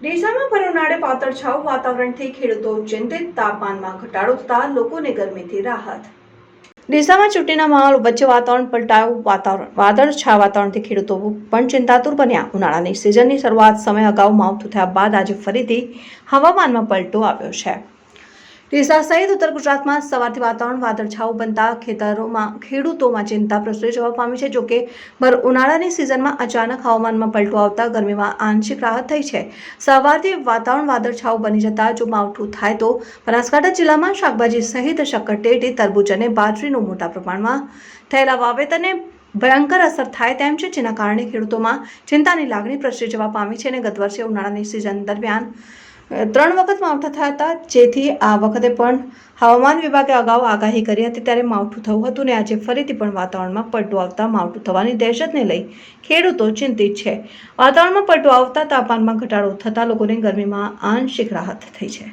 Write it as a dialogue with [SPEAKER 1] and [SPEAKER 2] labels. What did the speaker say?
[SPEAKER 1] ડીસામાં પર ઉનાળે પાતળછાવ વાતાવરણથી ખેડૂતો ચિંતિત, તાપમાનમાં ઘટાડો થતા લોકોને ગરમીથી રાહત. ડીસામાં ચૂંટણીના માહોલ વચ્ચે વાતાવરણ પલટાયું. વાતાવરણ વાદળછા વાતાવરણથી ખેડૂતો પણ ચિંતાતુર બન્યા. ઉનાળાની સિઝનની શરૂઆત સમય અગાઉ માવઠું થયા બાદ આજે ફરીથી હવામાનમાં પલટો આવ્યો છે. ડીસા સહિત ઉત્તર ગુજરાતમાં સવારથી વાતાવરણ વાદળછાવ બનતા ખેતરોમાં, ખેડૂતોમાં ચિંતા પ્રસરી જવા પામી છે. જોકે, ભર ઉનાળાની સિઝનમાં અચાનક હવામાનમાં પલટો આવતા ગરમીમાં આંશિક રાહત થઈ છે. સવારથી વાતાવરણ વાદળછાવ બની જતા જો માવઠું થાય તો બનાસકાંઠા જિલ્લામાં શાકભાજી સહિત શક્કરટેટી તરબૂચ અને બાજરીનું મોટા પ્રમાણમાં થયેલા વાવેતરને ભયંકર અસર થાય તેમ છે, જેના કારણે ખેડૂતોમાં ચિંતાની લાગણી પ્રસરી જવા પામી છે અને ગત વર્ષે ઉનાળાની સિઝન દરમિયાન ત્રણ વખત માવઠા થયા હતા. જેથી આ વખતે પણ હવામાન વિભાગે અગાઉ આગાહી કરી હતી. ત્યારે માવઠું થયું હતું ને આજે ફરીથી પણ વાતાવરણમાં પલટું આવતા માવઠું થવાની દહેશતને લઈ ખેડૂતો ચિંતિત છે. વાતાવરણમાં પલટું આવતા તાપમાનમાં ઘટાડો થતાં લોકોને ગરમીમાં આંશિક રાહત થઈ છે.